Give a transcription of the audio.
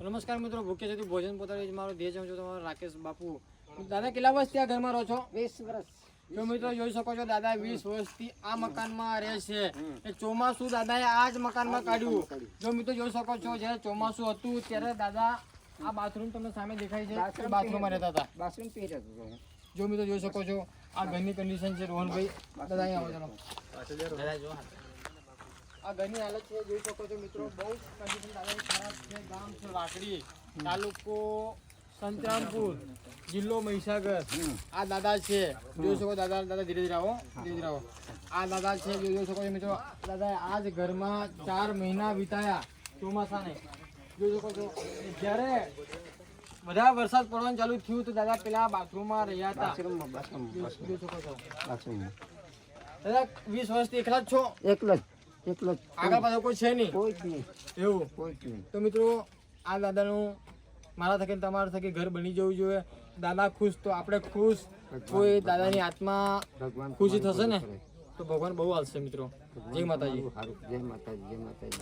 નમસ્કાર મિત્રો ભૂખ્ય છે ભોજન પોતાની મારો ધ્યેય છું તમારો રાકેશ બાપુ. દાદા કેટલા વર્ષ ત્યાં ઘરમાં રહો છો? વીસ વર્ષ. જો મિત્રો જોઈ શકો છો દાદા વીસ વર્ષથી આ મકાનમાં રહે છે. એ ચોમાસું દાદાએ આ જ મકાનમાં કાઢ્યું. જો મિત્રો જોઈ શકો છો જ્યારે ચોમાસું હતું ત્યારે દાદા આ બાથરૂમ તમને સામે દેખાય છે બાથરૂમમાં રહેતા હતા. બાથરૂમ પી રહ્યો હતો. જો મિત્રો જોઈ શકો છો આ ઘરની કન્ડિશન છે રોહનભાઈ. દાદા અહીંયા આવો ચાલો. આ ઘરની હાલત છે જોઈ શકો છો મિત્રો બહુ કન્ડિશન દાદાની ખરાબ છે. ગામ છે વાકડી તાલુકો સંતરામપુર જિલ્લો મહીસાગર. આ દાદા છે. જોઈ શકો દાદા દાદા ધીરે ધીરે આવો ધીરે ધીરે આવો. આ દાદા છે જોઈ શકો છો મિત્રો દાદા આ જ ઘરમાં ચાર મહિના વિતાયા ચોમાસાને. જોઈ શકો છો જ્યારે બધા વરસાદ પડવાનું ચાલુ થયું તો દાદા પેલા બાથરૂમમાં રહ્યા હતા. દાદા વીસ વર્ષથી એકલા જ છો? એકલા જ. એકલો આગળ પાછળ કોઈ છે નહીં? કોઈ જ નહીં. એવું? કોઈ જ નહીં. તો મિત્રો આ દાદાનું મારા થકી તમારા થકી ઘર બની જવું જોઈએ. દાદા ખુશ તો આપણે ખુશ. કોઈ દાદાની આત્મા ભગવાન ખુશી થશે ને? તો ભગવાન બહુ હાલશે મિત્રો. જય માતાજી. જય માતાજી જય માતાજી.